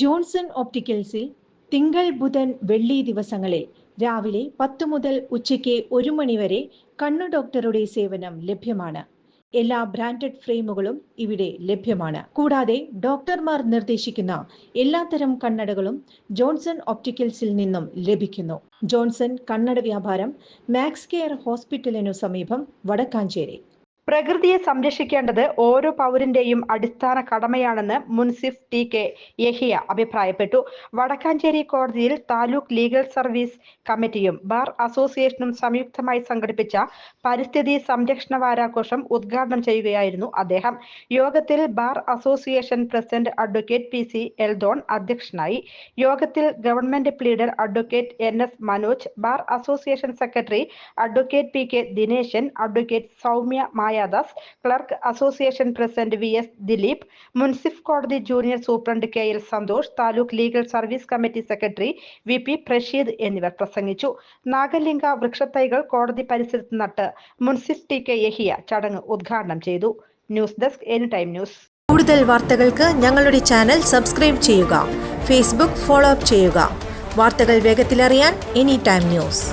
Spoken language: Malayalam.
ജോൺസൺ ഓപ്റ്റിക്കൽസിൽ തിങ്കൾ ബുധൻ വെള്ളി ദിവസങ്ങളിൽ രാവിലെ പത്ത് മുതൽ ഉച്ചയ്ക്ക് ഒരു മണിവരെ കണ്ണു ഡോക്ടറുടെ സേവനം ലഭ്യമാണ്. എല്ലാ ബ്രാൻഡഡ് ഫ്രെയിമുകളും ഇവിടെ ലഭ്യമാണ്. കൂടാതെ ഡോക്ടർമാർ നിർദ്ദേശിക്കുന്ന എല്ലാത്തരം കണ്ണടകളും ജോൺസൺ ഓപ്റ്റിക്കൽസിൽ നിന്നും ലഭിക്കുന്നു. ജോൺസൺ കണ്ണട വ്യാപാരം മാക്സ് കെയർ ഹോസ്പിറ്റലിനു സമീപം വടക്കാഞ്ചേരി. പ്രകൃതിയെ സംരക്ഷിക്കേണ്ടത് ഓരോ പൗരന്റെയും അടിസ്ഥാന കടമയാണെന്ന് മുൻസിഫ് ടി കെ യഹിയ അഭിപ്രായപ്പെട്ടു. വടക്കാഞ്ചേരി കോടതിയിൽ താലൂക്ക് ലീഗൽ സർവീസ് കമ്മിറ്റിയും ബാർ അസോസിയേഷനും സംയുക്തമായി സംഘടിപ്പിച്ച പരിസ്ഥിതി സംരക്ഷണ വാരാഘോഷം ഉദ്ഘാടനം ചെയ്യുകയായിരുന്നു അദ്ദേഹം. യോഗത്തിൽ bar association president advocate P C Eldon അധ്യക്ഷനായി. യോഗത്തിൽ government pleader advocate N S Manoj bar association secretary advocate P K Dineshan advocate Soumya Mayadas clerk association president V S Dileep munsiff കോടതി junior superintendent K L Santhosh taluk legal service committee secretary V P Prasheed എന്നിവർ പ്രസംഗിച്ചു. നാഗലിംഗ വൃക്ഷത്തൈകൾ കോടതി പരിസരത്ത് നട്ട് മുൻസിഫ് ടി കെ യഹിയ ചടങ്ങ് ഉദ്ഘാടനം ചെയ്തു. News desk any time news. കൂടുതൽ വാർത്തകൾക്ക് ഞങ്ങളുടെ ചാനൽ സബ്സ്ക്രൈബ് ചെയ്യുക. ഫേസ്ബുക്ക് ഫോളോ അപ്പ് ചെയ്യുക. വാർത്തകൾ വേഗത്തിലറിയാൻ എനി ടൈം ന്യൂസ്.